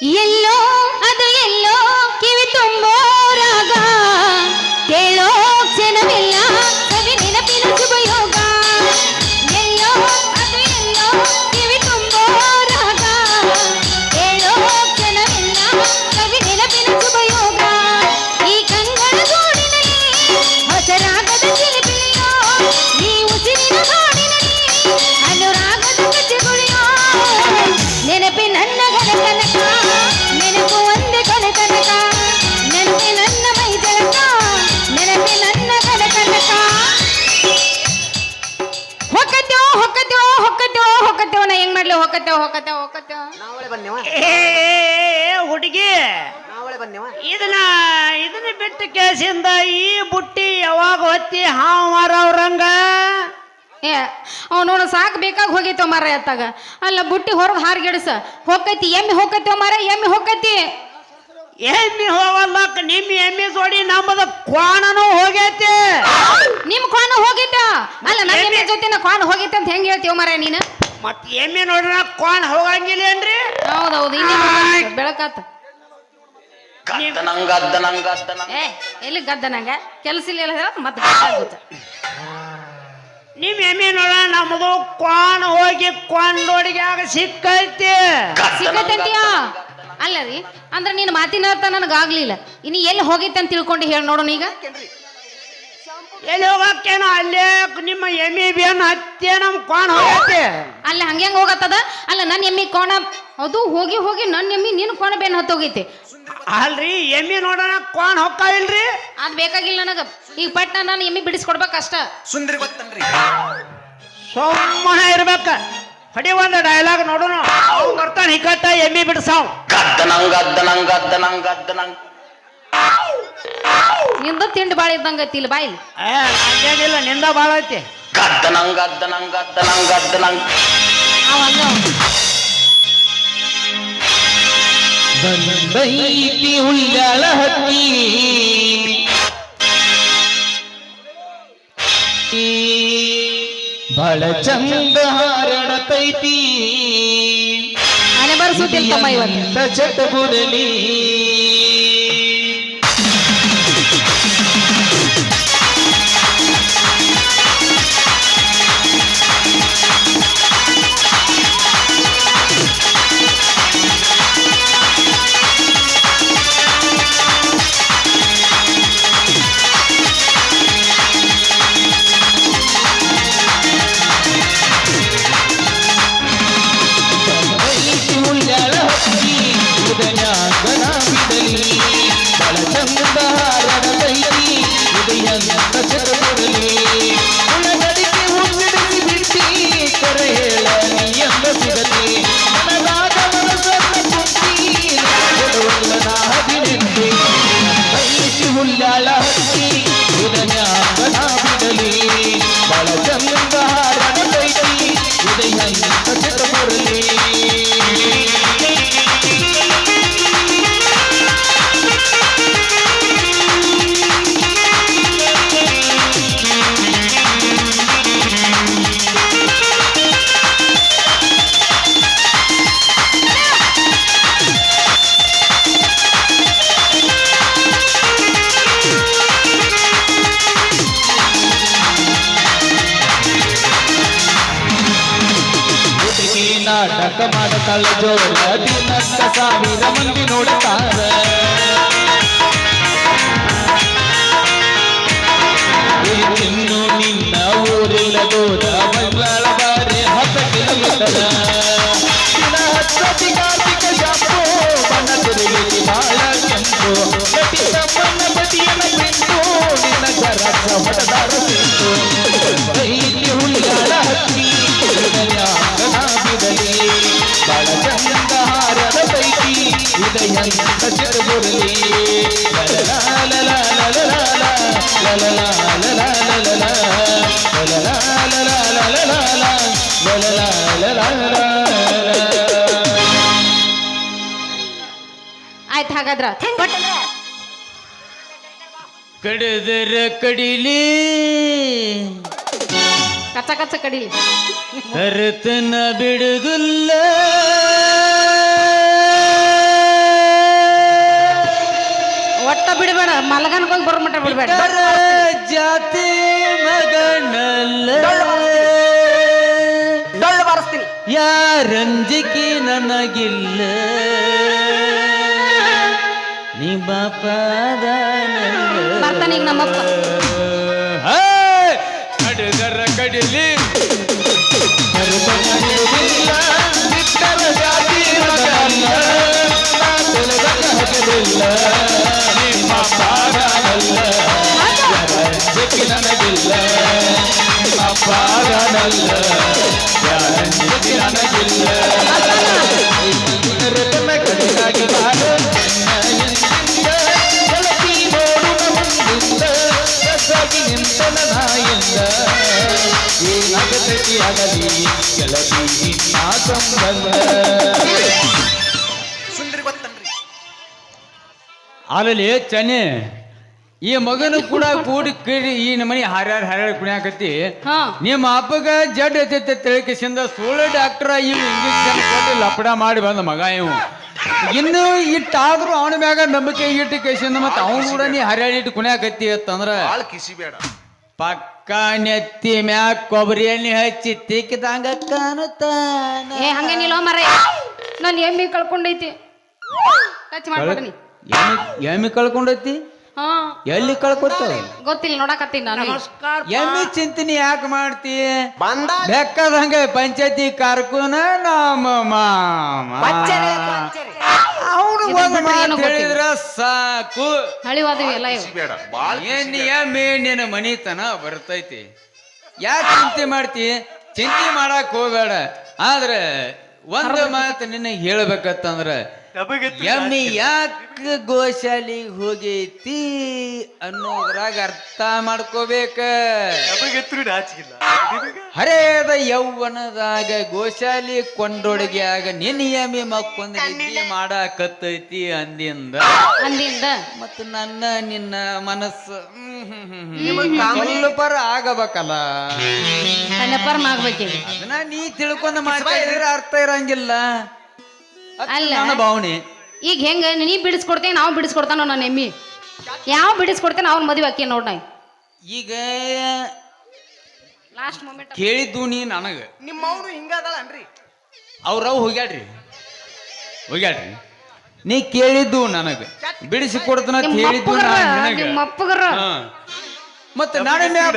ಎಲ್ಲೋ ಮಾಡ್ಲಿ ಹೋಗತ್ತೆ ಹೋಗತ್ತೆ ಹೋಗತ್ತೆ. ನಾವಳೆ ಬನ್ನಿವ? ಏ ಹುಡುಗಿ. ನಾವಳೆ ಇದನ್ನ ಇದನ್ನ ಬಿಟ್ಟು ಕೇಸಿಂದ ಈ ಬುಟ್ಟಿ ಯಾವಾಗ ಹೊತ್ತಿ ಹಾವು ಮಾರವ್ರಂಗ ಏ ಅವ್ ನೋಡು ಸಾಕು ಬೇಕಾಗಿ ಹೋಗಿತ್ತ ಮರ ಎತ್ತಾಗ ಅಲ್ಲ ಬುಟ್ಟಿ ಹೊರಗೆ ಹಾರ್ಗಿಡ್ಸ. ಹೊಕ್ಕೈತಿ ಎಮ್ಮಿ ಹೊಕ್ಕತ್ತೇವ ಮಾರ ಎಮ್ಮಿ ಹೊಕ್ಕೈತಿ ಎಮ್ಮಿ ಹೋಗಲ್ಲಕ್ಕ ನಿಮ್ಮ ಎಮ್ಮಿ ಜೋಡಿ ನಮ್ಮದ ಕ್ವಾಣನು ಹೋಗೈತಿ. ನಿಮ್ ಕ್ವಾಣ ಹೋಗಿದ್ದ? ಅಲ್ಲ ನನ್ನ ಎಮ್ಮೆ ಜೊತೆ ಕ್ವಾಣ ಹೋಗಿತ್ತ ಅಂತ ಹೆಂಗ್ ಹೇಳ್ತೀವ ಮರ ನೀನು? ಮತ್ ಎಮ್ಮಿ ನೋಡ್ರ ಕ್ವಾಣ ಹೋಗಂಗಿಲ್ಲ ಏನ್ರಿ? ಹೌದೌದು ಇಲ್ಲಿ ಬೆಳಕಾತ. ಗದ್ದನಂಗ ಏ ಎಲ್ಲಿ ಗದ್ದನಂಗ? ಕೆಲಸ ಇಲ್ಲ ಹೇಳ ಮತ್ತೆ ಗೊತ್ತಾಗುತ್ತ. ನಿಮ್ ಎಮ್ಮೆ ನೋಡ ನಮ್ಮದು ಕ್ವಾಣ ಹೋಗಿ ಕೊಂಡೋಡಿಗೆ ಆಗ ಸಿಕ್ಕೈತಿ ಸಿಕ್ಕತ್ತಂತೀಯ ಅಲ್ಲ ರೀ ಅಂದ್ರೆ ನಿನ್ನ ಮಾತಿನ ಅರ್ಥ ನನಗಾಗ್ಲಿಲ್ಲ ಇನ್ನು ಎಲ್ಲಿ ಹೋಗಿತ್ತೆ ಅಂತ ತಿಳ್ಕೊಂಡು ಹೇಳಿ ನೋಡೋಣ ಈಗ. ಎಲ್ಲಿ ಹೋಗಕ್ಕೇನ ಅಲ್ಲೇ ನಿಮ್ಮ ಎಮ್ಮಿ ಬೇನ್ ಹತ್ತೆ ನಮ್ ಕೋಣ ಹೋಗತ್ತೆ ಅಲ್ಲ ಹಂಗೆ ಹೋಗತ್ತದ? ಅಲ್ಲ ನನ್ನ ಎಮ್ಮಿ ಕೋಣ ಅದು ಹೋಗಿ ಹೋಗಿ ನನ್ನ ಎಮ್ಮಿ ನಿನ್ನ ಕೋಣ ಬೇನ್ ಹತ್ತೋಗೈತಿ. ಅಲ್ರಿ ಎಮ್ಮಿ ನೋಡೋಣ ಕೋಣ ಹೊಕ್ಕ ಇಲ್ರಿ? ಅದು ಬೇಕಾಗಿಲ್ಲ ನನಗೆ. ಈಗ ಪಟ್ಟ ನಾನು ಎಮ್ಮಿ ಬಿಡಿಸ್ಕೊಡ್ಬೇಕು ಸುಂದ್ರಿ ಸುಂದರಿ ಗೊತ್ತನ್ರಿ. ಸೋಮಣ ಇರ್ಬೇಕ. ಹೊಡಿ ಒಂದ ಡೈಲಾಗ್ ನೋಡೋಣ ಅವ್ ಬರ್ತಾನ ಹಿಕ್ಕಟ್ಟ ಎಮ್ಮಿ ಬಿಡ್ಸಾವ್. ಗದ್ದನಂಗದ್ದನಂಗದ್ದನಂಗದ್ದನಂಗ ನಿಂದ ತಿಂಡಿ ಬಾಳ ಇದ್ದಂಗ ಐತಿ ಇಲ್ಲಿ ಬಾಯಿಲಿ. ಏ ಹಂಗೇನಿಲ್ಲ ನಿಂದ ಭಾಳ ಐತಿ. ಗದ್ದನಂಗದ್ದನಂಗದ್ದನಂಗದ್ದನಂಗ ಅವ ಹಂಗ ಅವ. ಬಂದೈತಿ ಹತ್ತಿ. ಹಕ್ಕಿ ಬಹಳ ಚಂದ ಹಾರಡತೈತಿ. ಅನೆ ಬರ್ಸುತ್ತಿಲ್ಲ ಚಟ ಬುರಲಿ ಆಯ್ತು ಹಾಗಾದ್ರ. ಕಡದರ ಕಡಿಲಿ ಕಚ್ಚ ಕಚ್ಚ ಕಡಿಲಿ. ಹರತನ ಬಿಡುದಿಲ್ಲ. ಮಲಗನ್ಕ್ ಹೋಗಿ ಬರೋ ಮಟ್ಟ ಬಿಡ್ಬೇಡ ಜಾತಿ ಮಗನಲ್ಲ. ಡೊಳ್ಳು ಬಾರಿಸ್ತೀನಿ ಯಾರಂಜಿಕೆ ನನಗಿಲ್ಲ. ನಿಮ್ಮ ಪಾದ ಬರ್ತಾನೆ ಈಗ ನಮ್ಮಪ್ಪ. ಕಡಿದರ ಕಡಿಲಿ. ಜಾತಿ ಮಗನಲ್ಲ, ಗೊತ್ತನ್ರಿ ಆಮೇಲೆ ಚನ್ನಿ ಈ ಮಗನ ಕೂಡ ಕೂಡಿ ಕೇಳಿ ಈ ನಮ್ಮನೆ ಹಾರ್ಯಾರ ಹಾರ್ಯಾರ ಕುಣಿಯಾಕತ್ತಿ. ಹಾ. ನಿಮ್ಮ ಅಪ್ಪಗ ಜಡ್ ಎತ್ತೈತೆ ತಿಳ್ಕಿಸಿಂದ ಸುಳ್ಳು ಡಾಕ್ಟರ್ ಇವ್ ಇಂಜೆಕ್ಷನ್ ಕೊಟ್ಟು ಲಪಡ ಮಾಡಿ ಬಂದ ಮಗ ಇವು ಇನ್ನು ಇಟ್ಟಾದ್ರೂ ಅವನ ಮ್ಯಾಗ ನಂಬಿಕೆ ಇಟ್ಟು ಕೇಸಿಂದ ಮತ್ತೆ ಅವನು ಕೂಡ ನೀ ಹರ್ಯಾಳಿಟ್ಟು ಕುಣಿಯಾಕತ್ತಿ ಅಂತಂದ್ರ ಆಳ್ ಕಿಸಿ ಬೇಡ. ಪಕ್ಕ ನೆತ್ತಿ ಮ್ಯಾಗ ಕೊಬ್ಬರಿ ಎಣ್ಣೆ ಹಚ್ಚಿ ತಿಕ್ಕಿದಂಗ ಕಾಣುತ್ತಾನ ಏ ಹಂಗೇನಿಲ್ಲ ಮರ ನಾನು ಎಮ್ಮಿ ಕಳ್ಕೊಂಡೈತಿ. ಟಚ್ ಮಾಡ್ಬೇಡಿ ಎಮ್ಮಿ ಎಮ್ಮಿ ಕಳ್ಕೊಂಡೈತಿ? ಎಲ್ಲಿ ಕಳ್ಕೊತ ಗೊತ್ತಿಲ್ಲ ನೋಡಕತ್ತೀನಿ ನಾನು ಎಮ್ಮಿ ಚಿಂತನೆ ಯಾಕೆ ಮಾಡ್ತಿ? ಬಂದ ಬೆಕ್ಕದಂಗ ಪಂಚಾಯತಿ ಕಾರ್ಕುನ ನಮ್ಮ ಮಾಮ. ಅವನು ಇದನ್ ಒಂದು ಬಿಟ್ರೆ ಏನೂ ಮಾತು ಗೊತ್ತಿಲ್ಲ. ಹೇಳಿದ್ರ ಸಾಕು. ಹಳಿವಾದವಿ ಎಲ್ಲ ಇವು. ಬೇಡ ಬಾಳ್ ಏನ್ ಎಮ್ಮೆ ನಿನ್ನ ಮನಿತನ ಬರ್ತೈತಿ? ಯಾಕೆ ಚಿಂತೆ ಮಾಡ್ತಿ? ಚಿಂತೆ ಮಾಡಕ್ ಹೋಗ್ಬೇಡ. ಆದ್ರೆ ಒಂದು ಮಾತು ನಿನ್ನ ಹೇಳ್ಬೇಕತ್ತಂದ್ರ ಎಮ್ಮಿ ಯಾಕೆ ಗೋಶಾಲಿಗೆ ಹೋಗೈತಿ ಅನ್ನೋದ್ರಾಗ ಅರ್ಥ ಮಾಡ್ಕೋಬೇಕ. ಹರೇದ ಯೌವನದಾಗ ಗೋಶಾಲಿ ಕೊಂಡೊಡಗ್ಯಾಗ ನಿನ್ನ ಎಮ್ಮಿ ಮಕ್ಕೊಂದ್ ನಿದ್ದೆ ಮಾಡಾಕತ್ತೈತಿ ಅಂದಿಂದ. ಅಂದಿಂದ. ಮತ್ತು ನನ್ನ ನಿನ್ನ ಮನಸ್ಸು ಹ್ಮ್ ಹ್ಮ್ ಹ್ಮ್ ಹ್ಮ್. ಸ್ವಲ್ಪರ ಆಗಬೇಕಲ್ಲ. ಅದನ್ನ ನೀ ತಿಳ್ಕೊಂಡ ಮಾತಾಡಿದ್ರೆ ಅರ್ಥ ಇರಂಗಿಲ್ಲ. ಅಲ್ಲ. ನನ್ನ ಭಾವನೆ. ಈಗ ಹೆಂಗ? ನೀ ಬಿಡಿಸ್ಕೊಡ್ತೇನೆ ನಾವು ಬಿಡಿಸ್ಕೊಡ್ತಾನೋ ನನ್ನ ಎಮ್ಮಿ. ಯಾವ ಬಿಡಿಸ್ಕೊಡ್ತೇನೆ ಅವ್ನ ಮದುವೆ ಹಾಕಿ ನೋಡ್ ನಾ ಈಗ ಲಾಸ್ಟ್ ಮೂಮೆಂಟ್ ಕೇಳಿದ್ದು ನೀ ನನಗೆ. ನಿಮ್ಮ ಅವನು ಹಿಂಗದಳನ್ರಿ ಅವ್ರವ್ ಹೋಗ್ಯಾಡ್ರಿ ಹೋಗ್ಯಾಡ್ರಿ ನೀ ಕೇಳಿದ್ದು ನನಗೆ. ಬಿಡಿಸಿ ಕೊಡ್ತನ ಅಂತ ಹೇಳಿದ್ದು ಅಪ್ಪಗರ ನಾನ್ ನಿನಗ. ನಿಮ್ಮ ಅಪ್ಪಗರ. ಹಾ. ಮತ್ತೆ ನಾಳೆ ಮ್ಯಾಗ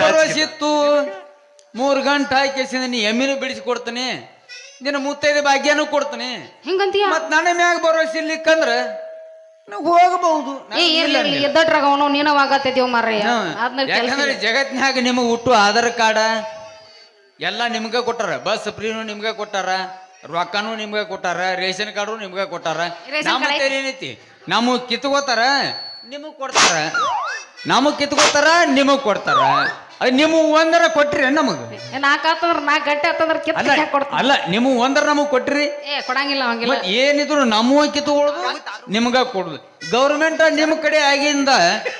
ಮೂರ್ ಗಂಟೆ ಹಾಕಿಸಿದ ನೀ ಎಮ್ಮಿನೂ ಬಿಡಿಸಿ ಕೊಡ್ತಾನೆ. ನಿನ್ನ ಮುತ್ತೈದ ಭಾಗ್ಯನೂ ಕೊಡ್ತೀನಿ. ಹಿಂಗಂತೀಯ? ಮತ್ ನನ್ನ ಮ್ಯಾಗ ಭರವಸೆ ಇರ್ಲಿಕ್ಕಂದ್ರ ನಾವು ಹೋಗಬಹುದು. ಏ ಇರ್ಲಿ ನೀನವಾಗತ್ತೈತಿ ಮಾರಯ್ಯ ಹಾ. ಅದ್ನ ಕೆಲಸ ಯಾಕಂದ್ರೆ ಜಗತ್ನ್ಯಾಗ ನಿಮಗೆ ಹುಟ್ಟು ಆಧಾರ್ ಕಾರ್ಡ ಎಲ್ಲ ನಿಮ್ಗೆ ಕೊಟ್ಟಾರ. ಬಸ್ ಫ್ರೀನು ನಿಮ್ಗೆ ಕೊಟ್ಟಾರ ರೊಕ್ಕನೂ ನಿಮ್ಗೆ ಕೊಟ್ಟಾರ ರೇಷನ್ ಕಾರ್ಡು ನಿಮ್ಗೆ ಕೊಟ್ಟಾರ. ರೇಷನ್ ನಮ್ಮ ಕಾರ್ಡ್ ಏನೈತಿ? ನಮ್ಮ ಕಿತ್ಕೋತಾರ ನಿಮಗ್ ಕೊಡ್ತಾರ. ನಮಗ್ ಕಿತ್ಕೋತಾರ ನಿಮಗ್ ಕೊಡ್ತಾರ. ಅದ್ ನಿಮ್ಮ ಒಂದರ ಕೊಟ್ರಿ ನಮಗ? ನಾಲ್ಕು ಆತಂದ್ರ ನಾಲ್ಕು ಗಂಟೆ ಆತಂದ್ರ ಅಲ್ಲ ಕಿತ್ತ ಕೊಡ್ತಾನ ಅಲ್ಲ ನಿಮ್ಮ ಒಂದರ ನಮಗ್ ಕೊಟ್ರಿ? ಏ ಕೊಡಂಗಿಲ್ಲ ಮತ್ ಏನಿದ್ರು ನಮ್ಮ ಕಿತ್ಕೊಳ್ಳೋದು ನಿಮ್ಗ ಕೊಡುದು. ಗೌರ್ಮೆಂಟ್ ನಿಮ್ ಕಡೆ ಆಗಿಂದ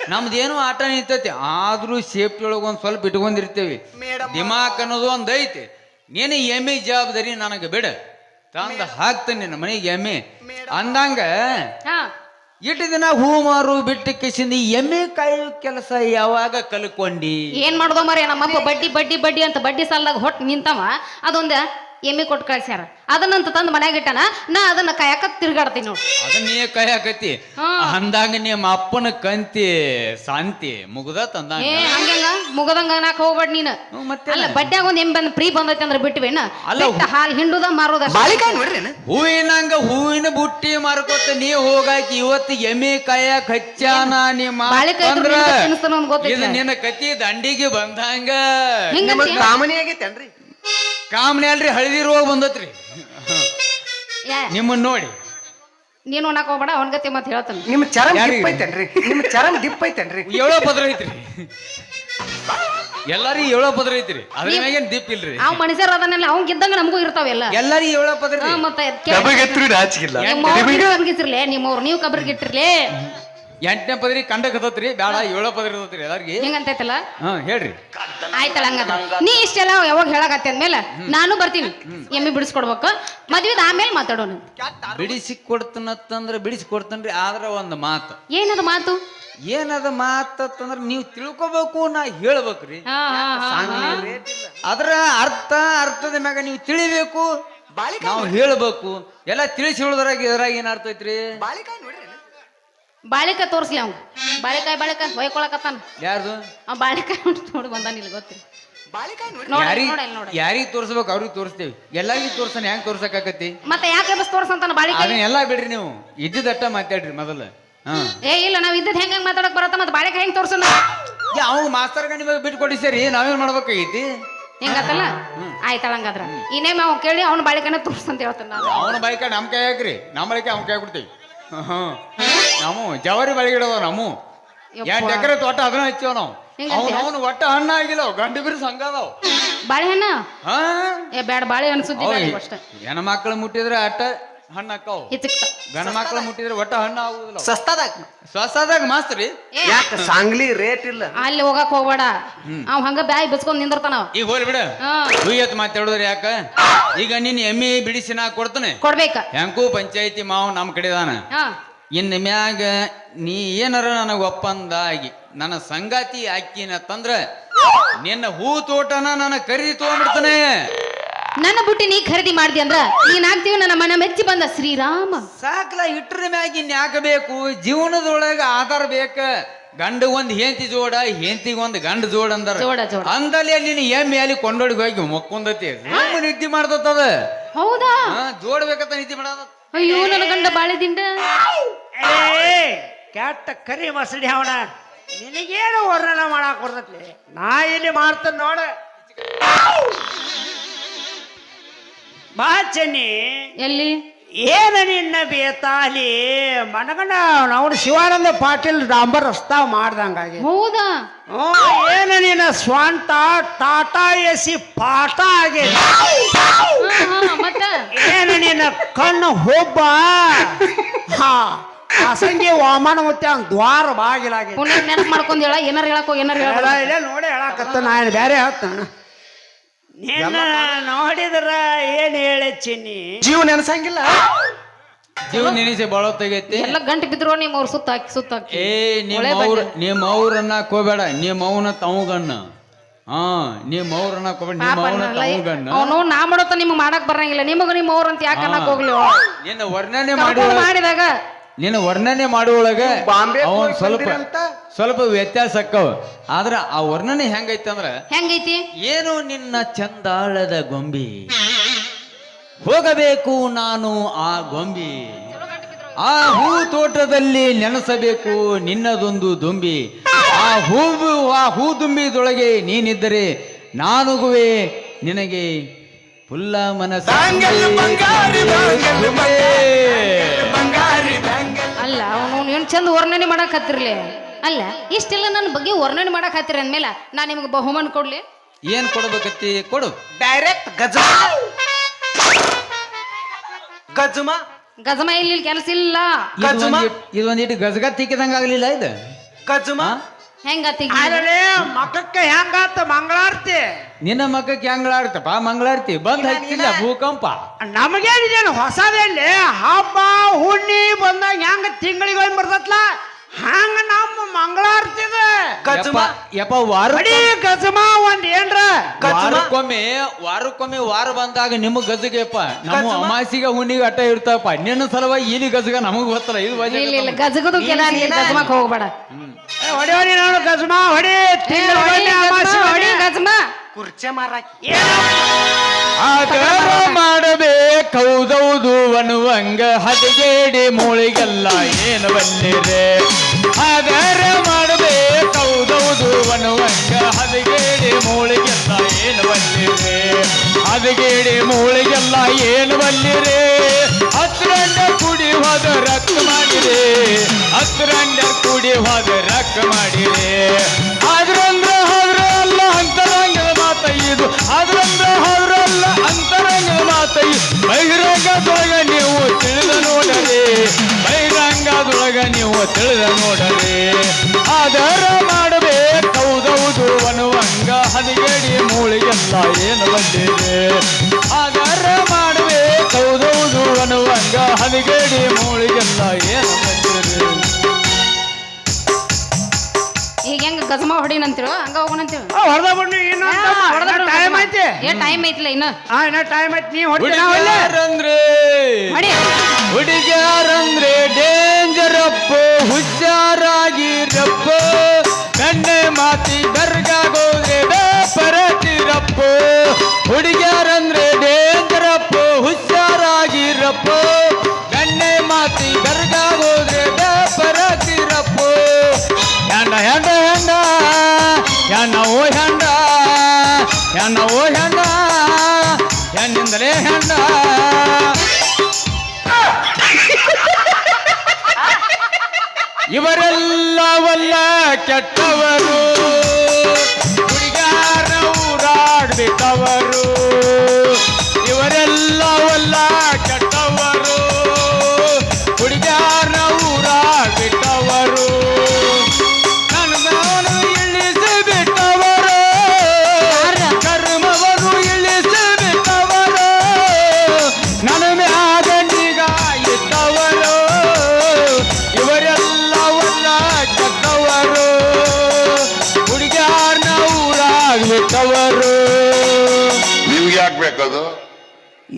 ನಮ್ದೇನು ಆಟ ನಿಂತೈತಿ ಆದ್ರೂ ಸೇಫ್ಟಿ ಒಳಗೆ ಒಂದ್ ಸ್ವಲ್ಪ ಇಟ್ಕೊಂಡಿರ್ತೇವಿ. ದಿಮಾಕ್ ಅನ್ನೋದು ಒಂದ್ ಐತಿ. ನೀನು ಎಮ್ಮೆ ಜವಾಬ್ದಾರಿ ನನಗೆ ಬಿಡ. ತಂದ ಹಾಕ್ತೇನೆ ನಿನ್ನ ಮನೆಗೆ ಎಮ್ಮೆ. ಅಂದಂಗ ಹಾ. ಇಟ್ಟು ದಿನ ಹೂ ಮಾರು ಬಿಟ್ಟು ಕಿಸಿಂದ ಎಮ್ಮೆ ಕಾಯಿ ಕೆಲಸ ಯಾವಾಗ ಕಲ್ಕೊಂಡಿ? ಏನ್ ಮಾಡುದ ಮರಿ ನಮ್ಮಪ್ಪ ಬಡ್ಡಿ ಬಡ್ಡಿ ಬಡ್ಡಿ ಅಂತ ಬಡ್ಡಿ ಸಾಲದಾಗ ಹೊಟ್ಟು ನಿಂತವ, ಅದೊಂದ ಎಮ್ಮೆ ಕೊಟ್ಟು ಕಳ್ಸ್ಯಾರ. ಅದನ್ನಂತ ತಂದು ಮನ್ಯಾಗ ಇಟ್ಟಾನ ನಾ ಅದನ್ನ ಕಾಯಕ ತಿರ್ಗಾಡ್ತೀನಿ ನೋಡಿ. ಅದನ್ನ ನೀ ಕಾಯಕತಿ ಅಂದಾಗ ಅಂದಂಗ ನಿಮ್ಮ ಅಪ್ಪನ ಕಂತಿ ಶಾಂತಿ ಮುಗದ ತಂದಂಗ. ಏ ಹಂಗೆಂಗ ಮುಗದಂಗ ನಾಕ್ ಹೋಗ್ಬೇಡ ನೀನು. ಮತ್ತೆ ಅಲ್ಲ ಬಡ್ಡ್ಯಾಗ ಒಂದ್ ಎಮ್ಮೆ ಬಂದ್ ಫ್ರೀ ಬಂದೈತಿ ಅಂದ್ರೆ ಬಿಟ್ವೇನ ಅಲ್ಲ, ಬಿಟ್ಟ ಹಾಲ್ ಹಿಂಡುದ ಮಾರೋದ ಬಾಳಿಕಾಯಿ ನೋಡ್ರಿ ಹೂವಿನಂಗ ಹೂವಿನ ಬುಟ್ಟಿ ಮಾರ್ಕೊತ ನೀ ಹೋಗಾಕಿ ಇವತ್ತು ಎಮ್ಮೆ ಕಾಯಕ್ ಹಚ್ಚಾನ ನಿಮ್ಮ ಬಾಳಿಕಾಯಿ ಇದ್ರು ಅಂದ್ರ ನಿನಗೆ ತಿನ್ನಿಸ್ತಾನ ಅಂತ ಗೊತ್ತೈತೆ. ಇದು ನಿನ್ನ ಕತಿ ದಂಡಿಗೆ ಬಂದಂಗ. ಹಿಂಗ ಕಾಮನಿ ಆಗೈತೇನ್ರಿ? ಕಾಮನೆ ಅಲ್ರಿ ಹಳದಿ ರೋಗ ಬಂದತ್ರಿ. ಯಾ, ನಿಮ್ಮನ್ನ ನೋಡಿ. ನೀನು ಒಣಕ್ ಹೋಗ್ಬೇಡ ಅವನ್ಗತಿ ಮತ್ತೆ ಹೇಳ್ತಾನೆ. ನಿಮ್ಮ ಚರಮ್ ಯಾರಿಗೆ? ದಿಪ್ ಐತೇನ್ರಿ ನಿಮ್ಮ ಚರಮ್ ಡಿಪ್ ಐತೇನ್ರಿ ಏಳೋ ಪದ್ರ ಐತ್ರಿ. ಎಲ್ಲಾರಿ ಏಳೋ ಪದ್ರ ಐತ್ರಿ. ಅದ್ರ ಮ್ಯಾಗೇನ್ ಡಿಪ್ ಇಲ್ರಿ. ಅವ್ ಮನುಷ್ಯರ ಅದನ್ನೆಲ್ಲ ಅವ್ನ್ ಗಿದ್ದಂಗ ನಮಗೂ ಇರ್ತಾವೆಲ್ಲ ಎಲ್ಲಾರಿ ಏಳೋ ಪದ್ರ ಹಾ, ಮತ್ತೆ ನಾಚಿಕಿಲ್ಲ ನಿಮ್ಮವ್ರು ಅಂಗಿಸಿರ್ಲೆ ನಿಮ್ಮವ್ರು ನೀವು ಕಬ್ರಿಗೆ ಇಟ್ಟಿರ್ಲಿ. ಎಂಟನೇ ಪದರಿ ಕಂಡಕ್ ಹತ್ತತ್ರಿ ಬೇಡ ಏಳೋ ಪದರಿ ಹತ್ತತ್ರಿ ಎಲ್ಲಾರ್ಗಿ. ಹೆಂಗಂತೈತಲ್ಲ? ಹಾ ಹೇಳ್ರಿ. ಆಯ್ತಲ್ಲ ಹಂಗದ. ನೀ ಇಷ್ಟೆಲ್ಲ ಯಾವಾಗ ಹೇಳಕತ್ತೆ ಅಂದ್ಮೇಲೆ ನಾನು ಬರ್ತೀನಿ. ಎಮ್ಮಿ ಬಿಡಿಸ್ಕೊಡ್ಬೇಕು. ಮದ್ವೆದ ಆಮೇಲೆ ಮಾತಾಡೋಣ. ಬಿಡಿಸಿ ಕೊಡ್ತನತ್ತಂದ್ರ ಬಿಡಿಸಿ ಕೊಡ್ತನ್ರಿ ಆದ್ರ ಒಂದ್ ಮಾತು. ಏನದು ಮಾತು? ಏನದ ಮಾತಂದ್ರ ನೀವು ತಿಳ್ಕೊಬೇಕು ನಾ ಹೇಳ್ಬೇಕ್ರಿ. ಹಾ, ಹಾ, ಹಾ, ಹಾ. ಅದರ ಅರ್ಥ ಅರ್ಥದ ಮ್ಯಾಗ ನೀವು ತಿಳಿಬೇಕು ನಾವು ಹೇಳ್ಬೇಕು. ಎಲ್ಲ ತಿಳಿಸಿ ಹೇಳುದ್ರಾಗ ಇದ್ರಾಗ ಏನ್ ಅರ್ಥ ಐತ್ರಿ? ಬಾಳಿಕಾಯಿ ನೋಡ್ರಿ ಬಾಳಿಕಾಯಿ ತೋರ್ಸಿ ಅವ್ನು ಬಾಳಿಕಾಯಿ ಬಾಳಿಕಾಯಿ ಹೊಯ್ಕೊಳಕತ್ತಾನ. ಯಾರ್ದು? ಆ ಬಾಳಿಕಾಯಿ ನೋಡಿ ಬಂದಾನ ಇಲ್ಲಿ ಗೊತ್ತಿಲ್ಲ. ಯಾರಿಗೆ ತೋರಿಸ್ಬೇಕು ನೋಡಿ ಯಾರಿಗ್ ನೋಡಿ ನೋಡಿ ಯಾರಿಗ್ ತೋರ್ಸ್ಬೇಕು ಅವ್ರಿಗೆ ತೋರಿಸ್ತೇವೆ. ಎಲ್ಲಾರಿಗೂ ತೋರ್ಸನ್ ಹೆಂಗ್ ತೋರ್ಸಕಾಕತಿ ಮತ್ತೆ ಯಾಕೆ ಬಸ್ ತೋರ್ಸಂತಾನ ಬಾಳಿಕಾಯಿ? ಅದನ್ನೆಲ್ಲ ಬಿಡ್ರಿ ನೀವು. ಇದ್ದಿದ್ದಟ್ಟ ಮಾತಾಡ್ರಿ ಮೊದಲ. ಏ ಇಲ್ಲ ನಾವ್ ಇದ್ದದ್ ಹೆಂಗ್ ಹೆಂಗ್ ಮಾತಾಡಕ್ ಬರತ್ತ ಮತ್ತೆ ಬಾಳಿಕಾಯಿ ಹೆಂಗ್ ತೋರ್ಸೋಣ ಅವ್ನು ಮಾಸ್ತರ್ ನಿಮಗೆ ಬಿಟ್ಕೊಡಿ ಸರಿ. ನಾವೇನ್ ಮಾಡ್ಬೇಕಾಗೈತಿ? ಹೆಂಗತ್ತಲ್ಲ? ಆಯ್ತಾಳ ಹಂಗಾದ್ರ ಇನ್ನೇ ಅವ್ನು ಕೇಳಿ ಅವ್ನ ಬಾಳಿಕಾಯಿನ ತೋರ್ಸಂತ ಹೇಳ್ತಾನ ನಾನು. ಅವನ ಬೈಕ ನಮ್ ಕೈ ಹಾಕ್ರಿ ನಮ್ಮ ಬಳಿಕೆ ಅವ್ನ ಕೈ ಕೊಡ್ತೀವಿ. ನಾವು ಜವರಿ ಬಳಿಗಿಡವ ನಮು. ಎಂಟ್ ಎಕರೆ ತೋಟ ಅದನ್ನ ಹಚ್ಚಿವ ನಾವು. ಅವ್ನು ಅವನು ಒಟ್ಟ ಹಣ್ಣ ಆಗಿಲ್ಲ ಗಂಡು ಬಿರು ಸಂಘ ಅದಾವ. ಬಾಳೆಹಣ್ಣ ಹಾ? ಏ ಬ್ಯಾಡ ಬಾಳೆ ಸುದ್ದಿ ಅವ್ ಬೇಡ ಅಷ್ಟ. ಹೆಣ್ಣು ಮುಟ್ಟಿದ್ರೆ ಅಟ್ಟ ಹಣ್ಣು ಹೆಚ್ಚಿಕ್ತ ಗಂಡ ಮಕ್ಳು ಮುಟ್ಟಿದ್ರೆ ಒಟ್ಟ ಹಣ್ಣು ಆಗುದಿಲ್ಲ. ಸಸ್ತಾದಾಗ. ಸ್ವಸ್ತಾದಾಗ ಮಾಸ್ತ್ರಿ. ಯಾಕೆ ಸಾಂಗ್ಲಿ ರೇಟ್ ಇಲ್ಲ? ಅಲ್ಲಿ ಹೋಗಕ್ ಹೋಗ್ಬೇಡ. ಅವ್ ಹಂಗ ಬ್ಯಾಯ್ ಬಿಸ್ಕೊಂಡ್ ನಿಂದಿರ್ತಾನ. ಈಗ ಹೋಲ್ ಬಿಡ. ಹುಯ್ಯತ್ ಮಾತಾಡಿದ್ರೆ ಯಾಕ? ಈಗ ನೀನ್ ಎಮ್ಮಿ ಬಿಡಿಸಿ ನಾ ಕೊಡ್ತಾನೆ. ಕೊಡ್ಬೇಕ. ಹೆಂಗೂ ಪಂಚಾಯತಿ ಮಾವು ನಮ್ ಕಡೆದಾನ ಹಾ. ಇನ್ನು ಮ್ಯಾಗ ನೀ ಏನಾರ ನನಗೆ ಒಪ್ಪಂದ ಆಗಿ ನನ್ನ ಸಂಗಾತಿ ಹಾಕಿನತ್ತಂದ್ರ ನಿನ್ನ ಹೂ ತೋಟನ ನನ್ನ ಖರೀದಿ ತಗೊಂಡ್ಬಿಡ್ತಾನೆ. ನನ್ನ ಬುಟ್ಟಿ ನೀ ಖರೀದಿ ಮಾಡ್ದಿ ಅಂದ್ರ ನೀನ್ ಆಗ್ತೀವಿ ನನ್ನ ಮನ ಮೆಚ್ಚಿ ಬಂದ ಶ್ರೀರಾಮ. ಸಾಕ್ಲ ಇಟ್ರ ಮ್ಯಾಗ ಇನ್ ಯಾಕೆ ಬೇಕು? ಜೀವನದೊಳಗ ಆಧಾರ ಬೇಕ. ಗಂಡ ಒಂದ್ ಹೆಂತಿ ಜೋಡ ಹೆಂತಿಗೆ ಒಂದ್ ಗಂಡ ಜೋಡ ಅಂದಾರ. ಜೋಡ, ಜೋಡ. ಅಂದಲ್ಲಿ ನೀನು ಎಮ್ಮೆ ಅಲ್ಲಿ ಕೊಂಡೋಡಿ ಹೋಗಿ ಮಕ್ಕೊಂದತಿ ನಿದ್ದೆ ಮಾಡ್ದತ್ತದ ಹೌದಾ? ಜೋಡ್ಬೇಕಂತ ನಿದ್ದೆ ಮಾಡದ ಅಯ್ಯೋ ನನ್ನ ಗಂಡ ಬಾಳೆ ದಿಂಡ ಏ ಕೆಟ್ಟ ಕರಿ ಮಸಡಿ ಅವನ. ನಿನಗೇನು ವರ್ಣನ ಮಾಡಕ್ ಬರ್ತೈತಿ? ನಾ ಇಲ್ಲಿ ಮಾಡ್ತೇನೆ ನೋಡ. ಬಾ ಚೆನ್ನಿ. ಎಲ್ಲಿ? ಏನ ನಿನ್ನ ಬೇತಾಲಿ? ಮನಗಣ ನಾವು ಶಿವಾನಂದ ಪಾಟೀಲ್ ಡಾಂಬರ್ ರಸ್ತಾ ಮಾಡ್ದಂಗಾಗಿ. ಹೌದಾ? ಏನ ನಿನ್ನ ಸ್ವಂತ ಟಾಟಾ ಎಸಿ ಪಾಠ ಆಗಿದೆ ಏನು ನಿನ್ನ ಕಣ್ಣು ಹೊಬ್ಬ? ಹಾ ಅಸಂಗಿ ವಾಮನ ಮತ್ತೆ ಅವ್ನ ದ್ವಾರ ಬಾಗಿಲಾಗಿ. ನೆನಪು ಮಾಡ್ಕೊಂಡು ಹೇಳ ಏನಾರು ಹೇಳಕ್ಕೋ ಏನಾರು ಹೇಳ ಇಲ್ಲ ನೋಡಿ ಹೇಳಕತ್ತ ನಾ ಬೇರೆ ಹೇಳ್ತಾನ. ನಿನ್ನ ನೋಡಿದ್ರ ಏನ್ ಹೇಳಿ ಚಿನ್ನಿ ಜೀವ ನೆನಸಂಗಿಲ್ಲ? ಜೀವ ನೆನೆಸಿ ಬಳ ತೆಗೈತಿ ಎಲ್ಲ ಗಂಟು ಬಿದ್ರು ನಿಮ್ಮ ಅವ್ರ ಸುತ್ತ ಹಾಕಿ ಸುತ್ತ ಹಾಕಿ. ಏ ನಿಮ್ಮ ಅವ್ರ ನಿಮ್ಮ ಅವ್ರನ್ನ ಕೋಬೇಡ ನಿಮ್ಮ ಅವನ ತವಗಣ್ಣ ಹಾ ನಿಮ್ಮ ಅವ್ರನ್ನ ಕೋಬೇಡ ನಿಮ್ಮ ಅವನ ತವಗಣ್ಣ ಅವನು ನಾ ಮಾಡೋತ ನಿಮ್ಗೆ ಮಾಡಕ್ ಬರಂಗಿಲ್ಲ. ನಿಮಗ ನಿಮ್ಮ ಅವ್ರ ಅಂತ ಯಾಕೆ ಅನ್ನಕ್ ಹೋಗ್ಲಿ ನಿನ್ನ ವರ್ಣನೆ ಮಾಡಿ ಮಾಡಿದಾಗ ನಿನ್ನ ವರ್ಣನೆ ಮಾಡುವೊಳಗೆ ಬಾಂಬೆ ಅವನು ಸ್ವಲ್ಪ? ಸ್ವಲ್ಪ ವ್ಯತ್ಯಾಸ ಅಕ್ಕವ. ಆದ್ರ ಆ ವರ್ಣನೆ ಹೆಂಗೈತೆ ಅಂದ್ರ ಹೆಂಗೈತಿ? ಏನು ನಿನ್ನ ಚಂದಾಳದ ಗೊಂಬಿ? ಹೋಗಬೇಕು ನಾನು ಆ ಗೊಂಬಿ. ಆ ಹೂ ತೋಟದಲ್ಲಿ ನೆನೆಸಬೇಕು ನಿನ್ನದೊಂದು ದುಂಬಿ. ಆ ಹೂವು ಆ ಹೂ ದುಂಬಿದೊಳಗೆ ನೀನಿದ್ದರೆ ನಾನುಗುವೆ ನಿನಗೆ ಫುಲ್ಲ ಮನಸ್ಸ. ಅಲ್ಲ ಅವನು ಏನ್ ಚಂದ ವರ್ಣನೆ ಮಾಡಕ್ ಹತ್ತಿರ್ಲಿ ಅಲ್ಲ ಇಷ್ಟೆಲ್ಲ ನನ್ನ ಬಗ್ಗೆ ವರ್ಣನೆ ಮಾಡಕ್ ಹತ್ತಿರ ಅಂದ್ಮೇಲೆ ನಾ ನಿಮ್ಗೆ ಬಹುಮಾನ ಕೊಡ್ಲಿ? ಏನ್ ಕೊಡ್ಬೇಕತ್ತಿ? ಕೊಡು. ಡೈರೆಕ್ಟ್ ಗಜಮ. ಗಜಮ. ಗಜಮ ಇಲ್ಲಿ ಕೆಲಸ ಇಲ್ಲ. ಗಜಮ? ಇದೊಂದಿಟ್ಟು ಗಜಗ ತಿಕ್ಕಿದಂಗ ಆಗ್ಲಿಲ್ಲ ಇದು? ಗಜಮ. ಹೆಂಗ ಆದ್ರೆ ಮಕ್ಕಕ್ಕೆ ಹೆಂಗಾತ ಮಂಗಳಾರ್ತಿ? ನಿನ್ನ ಮಕ್ಕಕ್ಕೆ ಹೆಂಗಳಾಡ್ತಪ್ಪ ಮಂಗಳಾರ್ತಿ. ಬಂದ್ ಹಚ್ಚಿಲ್ಲ ಭೂಕಂಪ. ನಮಗೇನಿದೇನು ಹೊಸದಲ್ಲಿ? ಹಬ್ಬ ಹುಣ್ಣಿ ಬಂದಾಗ ಹೆಂಗ ತಿಂಗಳಿಗೆ ಬರ್ತತ್ಲ? ಹಂಗ ನಮ್ಮ ಮಂಗಳಾರ್ತಿದ. ಗಜಮ ಯಪ್ಪ- ವಾರ ಬರೀ ಗಜಮ ಒಂದ್ ಏನ್ರ? ವಾರಕ್ಕೊಮ್ಮೆ ವಾರಕ್ಕೊಮ್ಮೆ ವಾರ ಬಂದಾಗ ನಿಮ್ಮ ಗಜಗೆಪ್ಪ ನಮ್ಮ ಗಜಮ? ಅಮಾಸಿಗೆ ಹುಣ್ಣಿಗೆ ಅಟ್ಟ ಇರ್ತಾವಪ್ಪ ನಿನ್ನ ಸಲುವಾಗಿ ಇಲ್ಲಿ ಗಜಗ ನಮಗ್ ಗೊತ್ತಲ್ಲ ಇದು ವಜೆ ಇಲ್ಲ ಇಲ್ಲ ಗಜಗದು ಕೆಲ ಗಜಮಕ್ ಹೋಗ್ಬೇಡ. ಏ, ಹೊಡಿ ಹೊಡಿ ನಾನು ಗಜಮ ಹೊಡಿ. ತಿಂಗಳ ಹೊಡಿ ಗಜಮ, ಹೊಡಿ ಗಜಮ ಕುರ್ಚೆ ಮಾರಾಕಿ. ಆದರ ಮಾಡಬೇಕೌದೌದು ಅನ್ನುವಂಗ ಹದಗೇಡಿ ಮೂಳಿಗೆಲ್ಲ ಏನು ಬನ್ನಿರೆ ಆದರ ಮಾಡಬೇಕೌದೌದು ವನವಂಗ ಹದಗೇಡಿ ಮೂಳಿಗೆಲ್ಲ ಏನು ಬನ್ನಿರೆ ಹದಗೇಡಿ ಮೂಳಿಗೆಲ್ಲ ಏನು ಬಲ್ಲಿರೆ ಹತ್ರಂಡ ಕುಡಿ ಹೋದ ರಕ್ತ ಮಾಡಿದೆ ಹತ್ರಂಡ ಕುಡಿ ಹೋದ ರಕ್ತ ಮಾಡಿದೆ ಆದ್ರಂದ್ರ ಹೋದ್ರ ಅಲ್ಲ ಅಂತರಂಗದ ಮಾತ ಇದು. ಆದ್ರಂದ್ರ ಹೋದ್ರಲ್ಲ ಅಂತರಂಗದ ಮಾತ ಬಹಿರಂಗದೊಳಗ ನೀವು ತಿಳಿದ ನೋಡರಿ ಬಹಿರಂಗದೊಳಗ ನೀವು ತಿಳಿದ ನೋಡರೆ ಆದರ ಮಾಡಬೇಕೌದೌದು ಅನ್ನುವಂಗ ಹದಿಗೇಡಿ ಮೂಳಿಗೆಲ್ಲ ಏನು ಬಂದಿದೆ. ಆದರ ಮಾಡಬೇಕೌದೌದು ಅನ್ನುವಂಗ ಹದಿಗೇಡಿ ಮೂಳಿಗೆಲ್ಲ ಏನು ಬಂದಿದೆ. ಈಗ ಹೆಂಗ ಗಜಮ ಹೊಡಿನಂತಿರೋ? ಹಂಗ ಹೋಗೋಣಂತೀವಿ ಹೊಡೆದ ಬಿಡ್ನಿ ಇನ್ನೊಂದು ಟೈಮ್ ಐತಿ. ಏ ಟೈಮ್ ಐತಿಲ್ಲ ಇನ್ನು. ಹಾ ಇನ್ನ ಟೈಮ್ ಐತಿ ನೀ ಹೊಡಿ ಅಂದ್ರೆ. ಮಾಡಿ. ಹುಡುಗ್ಯಾರಂದ್ರೆ ಡೇಂಜರಪ್ಪ ಹುಷಾರಾಗಿರಪ್ಪ. ಕಣ್ಣೆ ಮಾತಿ চারটা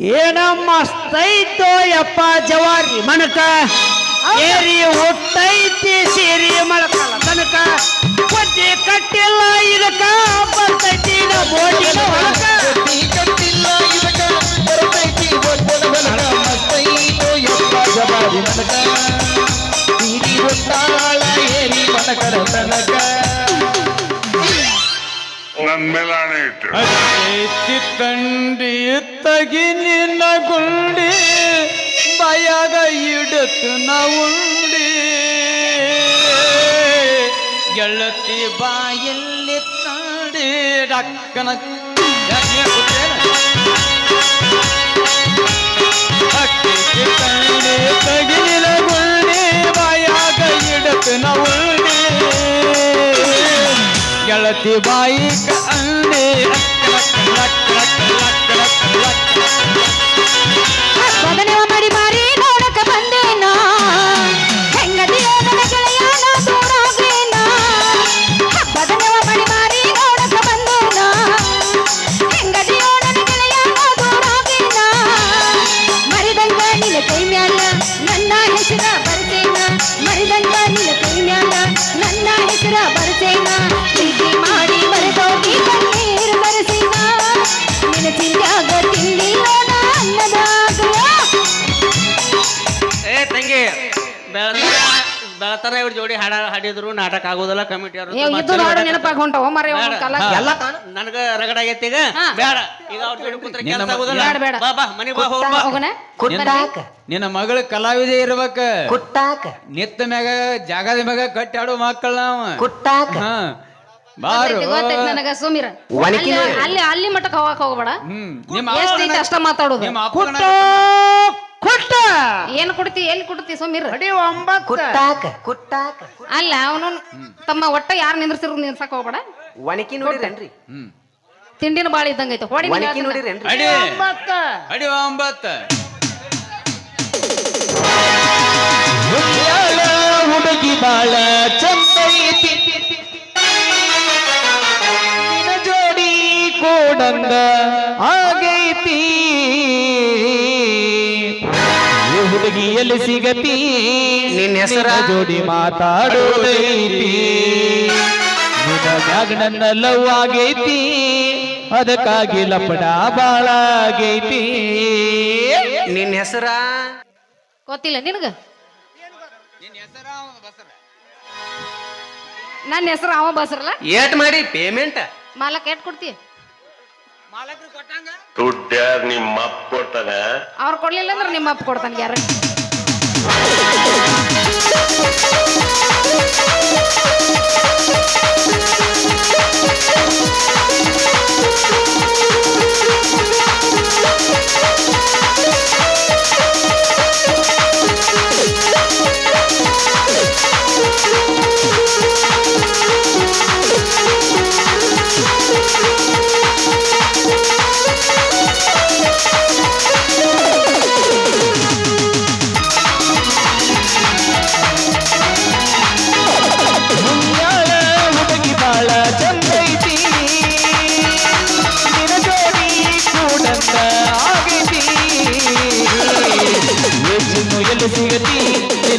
ಏನ ಮಸ್ತ್ ಐತೋ ಯಪ್ಪ ಜವಾರಿ ಮಣಕ ಏರಿ ಹುಟ್ಟೈತಿ ಸೀರಿ ಮಳಕಲ್ಲ ತನಕ ಬಡ್ಡಿ ಕಟ್ಟಿಲ್ಲ, ಇದಕ್ಕ ಬರ್ತೈತಿ ಏರಿ ಬೋಟಿನ ಹೊಳಕ ನನ್ ಮೇಲೆ ಹಣೆ ಇಟ್ಟು. ಅತ್ತೈತಿ ತಂಡಿ ತಗಿ ನಿನ್ನ ಗುಂಡಿ, ಬಾಯಾಗ ಇಡತ್ತು ಉಂಡಿ. ಗೆಳತಿ ಬಾಯಲ್ಲಿ ತಾಡಿ ಡಕ್ಕನ? ತಂಡಿ ತಗಿ ನಿನ್ನ ಗುಂಡಿ, ಬಾಯಾಗ ಇಡತ್ತು ಉಂಡಿ. ಗೆಳತಿ ಬಾಯಿ ಅಂದೆ ಬದನೆವ ಹಾಡ ಹಾಡಿದ್ರು ನಾಟಕ ಆಗುದಿಲ್ಲ ಕಮಿಟಿ ಅವರು ಏ, ಇದ್ದು ನೆನಪಾಗಿ ಹೊಂಟವ ಮರ ಎಲ್ಲ ನನಗ ರಗಡ ಆಗೈತಿ ಈಗ ಬೇಡ. ಈಗ ಅವ್ರ ಜೋಡಿ ಕೂತ್ರೆ ನಿನ್ನ ಕೆಲಸ ಮ- ಆಗೋದಿಲ್ಲ. ಬೇಡ, ಬೇಡ. ಬಾ ಬಾ ಮನೆಗೆ ಬಾ ಹೋಗೋಣ ಬಾ. ಹೋಗೋಣ? ನಿನ್ನ- ನಿನ್ನ ಮಗಳ ಕಲಾವಿದೆ ಇರ್ಬೇಕ. ಕುಟ್ಟಾಕ? ನಿತ್ತ ಮ್ಯಾಗ ಜಾಗದ ಮ್ಯಾಗ ಕಟ್ಟಿ ಆಡೋ ಮಕ್ಕಳ ನಾವ. ಕುಟ್ಟಾಕ? ಹಾ. ಬಾರು ಗೊತ್ತೈತಿ, ನನಗ ಸುಮಿರ. ಒಣಗಿ ಅಲ್ಲಿ- ಅಲ್ಲಿ ಅಲ್ಲಿ ಮಟ್ಟಕ್ಕೆ ಹೋಗಕ್ ಹೋಗ್ಬೇಡ. ಹ್ಮ್ ನಿಮ್ಮ ಎಷ್ಟ್ ಐತಿ ಅಷ್ಟ ಮಾತಾಡೋದು? ನಿಮ್ಮ ಕುಟ್ಟ ಕುಟ್ಟ. ಏನ್ ಕೊಡ್ತಿ ಎಲ್ಲಿ ಕೊಡ್ತಿ ಸುಮಿರ್? ಅಡಿ ಒಂಬತ್ತು. ಕುಟ್ಟಾಕ ಕುಟ್ಟಾಕ. ಅಲ್ಲ ಅವನು ತಮ್ಮ ಒಟ್ಟ ಯಾರು ನಿಂದ್ರಸಿರು ನಿಂದ್ಸಕ್ ಹೋಗ್ಬೇಡ. ಒಣಕಿ ನೋಡಿರೇನ್ರಿ ಹ್ಮ್. ತಿಂಡಿನ ಬಾಳ ಇದ್ದಂಗ ಐತೆ ಹೊಡಿ ಒಣಕಿ ನೋಡಿರೇನ್ರಿ ಅಡಿ ಒಂಬತ್ತು. ಅಡಿ ಒಂಬತ್ತ. ಹುಡುಗಿ ಬಾಳ ಚಂದ. ಕೋಡಂಗ ಆಗೈತಿ ಈ ಹುಡುಗಿ ಎಲ್ಲಿ ಸಿಗತಿ. ನಿನ್ನ ಹೆಸರ? ಜೋಡಿ ಮಾತಾಡೋದೈತಿ ನಿನ್ನ ಲವ್ ಆಗೈತಿ. ಅದಕ್ಕಾಗಿ ಲಪಡ ಬಾಳಾಗೈತಿ ನಿನ್ನ ಹೆಸರ? ಗೊತ್ತಿಲ್ಲ ನಿನಗ? ನನ್ನ ಹೆಸರು ಅವ ಬಸರಲ್ಲ? ಏಟ್ ಮಾಡಿ ಪೇಮೆಂಟ್ ಮಾಲಕ್ ಎಟ್ ಕೊಡ್ತಿ ದುಡ್ಡು ಯಾರು ನಿಮ್ಮ ಅಪ್ಪ ಕೊಟ್ಟಾನ ಅವ್ರು ಕೊಡ್ಲಿಲ್ಲ ಅಂದ್ರೆ ನಿಮ್ಮ ಅಪ್ಪ ಕೊಡ್ತಾನೆ ಯಾರು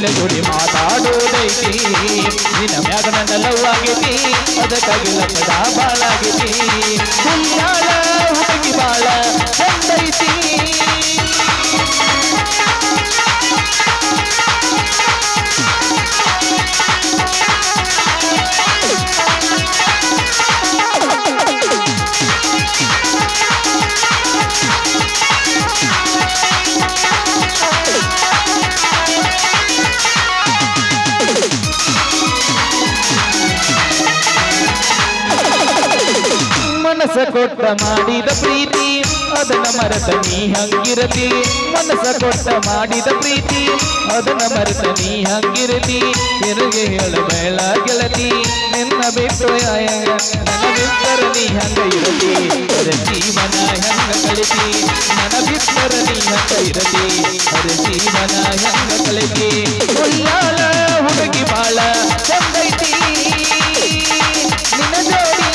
ನಿನ್ನ ಗುರಿ ಮಾತಾಡೋದೈತಿ. ನಿನ್ನ ಮ್ಯಾಗ ನನ್ನ ಲವ್ ಆಗಿತಿ ಅದಕ್ಕಾಗಿ ಲಕ್ಷದ ಬಾಳಾಗಿತಿ ಹುಲ್ಲಾಳ ಹುಡುಗಿ ಬಾಳ ಚಂದೈತಿ. ಕೊಟ್ಟ ಮಾಡಿದ ಪ್ರೀತಿ, ಅದನ್ನ ಮರೆತ ನೀ ಹಂಗಿರತಿ. ಮನಸ ಕೊಟ್ಟ ಮಾಡಿದ ಪ್ರೀತಿ, ಅದನ್ನ ಮರೆತ ನೀ ಹಂಗಿರತಿ. ತಿರುಗಿ ಹೇಳ ಬೇಳ ಗೆಳತಿ, ನಿನ್ನ ಬಿಟ್ಟು ನನ್ನ ನೀ ಹಂಗ ಇರತಿ. ಅರ ಜೀವನ ಹೆಂಗ ಕಳಿತಿ, ನನ್ನ ಬಿಟ್ಟರ ನೀ ಹಂಗ ಇರತಿ. ಅರ ಜೀವನ ಹೆಂಗ ಕಳಿತಿ ಹುಡುಗಿ ಬಾಳ ಚಂದೈತಿ ನಿನ್ನ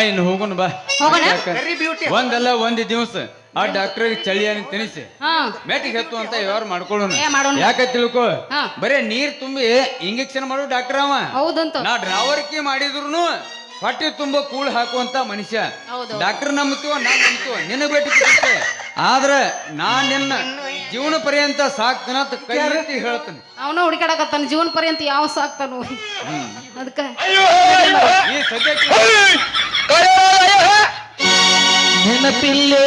ಇನ್ನು ಹೋಗೋಣ ಬಾ. ಹೋಗೋಣ? ವೆರಿ ಬ್ಯೂಟಿ ಒಂದಲ್ಲ ಒಂದ್ ದಿವಸ ಆ ಡಾಕ್ಟರ್ ಚಳಿಯನ್ನು ತಿನ್ನಿಸಿ. ಹಾ. ಮೆಟ್ಟಿಗೆ ಹತ್ತು ಅಂತ ವ್ಯವಹಾರ ಮಾಡ್ಕೊಳ್ಳೋಣ. ಏ, ಮಾಡೋಣ. ಯಾಕ ತಿಳ್ಕೊ? ಹಾ. ಬರೇ ನೀರ್ ತುಂಬಿ ಇಂಜೆಕ್ಷನ್ ಮಾಡೋ ಡಾಕ್ಟರ್ ಅವ. ಹೌದಂತ. ನಾ ಡ್ರಾವರ್ಕಿ ಮಾಡಿದ್ರು ಹೊಟ್ಟೆ ತುಂಬ ಕೂಳ್ ಹಾಕುವಂತ ಮನುಷ್ಯ. ಹೌದು. ಡಾಕ್ಟರ್ ನಂಬ್ತೀವ ನಾ ನಂಬ್ತೀವ ನಿನ್ನ ಭೇಟಿ ಕೊಡುತ್ತೆ ಆದ್ರೆ ನಾ ನಿನ್ನ ಜೀವನ ಪರ್ಯಂತ ಸಾಕ್ತನ ಕೈ ಎತ್ತಿ ಹೇಳ್ತಾನೆ. ಅವನ ಹುಡುಕಾಡಕತ್ತಾನ ಜೀವನ ಪರ್ಯಂತ ಯಾವ ಸಾಕ್ತಾನು. ಅದಕ್ಕೆ ಈ ಸದ್ಯಕ್ಕೆ ನೆನಪಿಲ್ಲೇ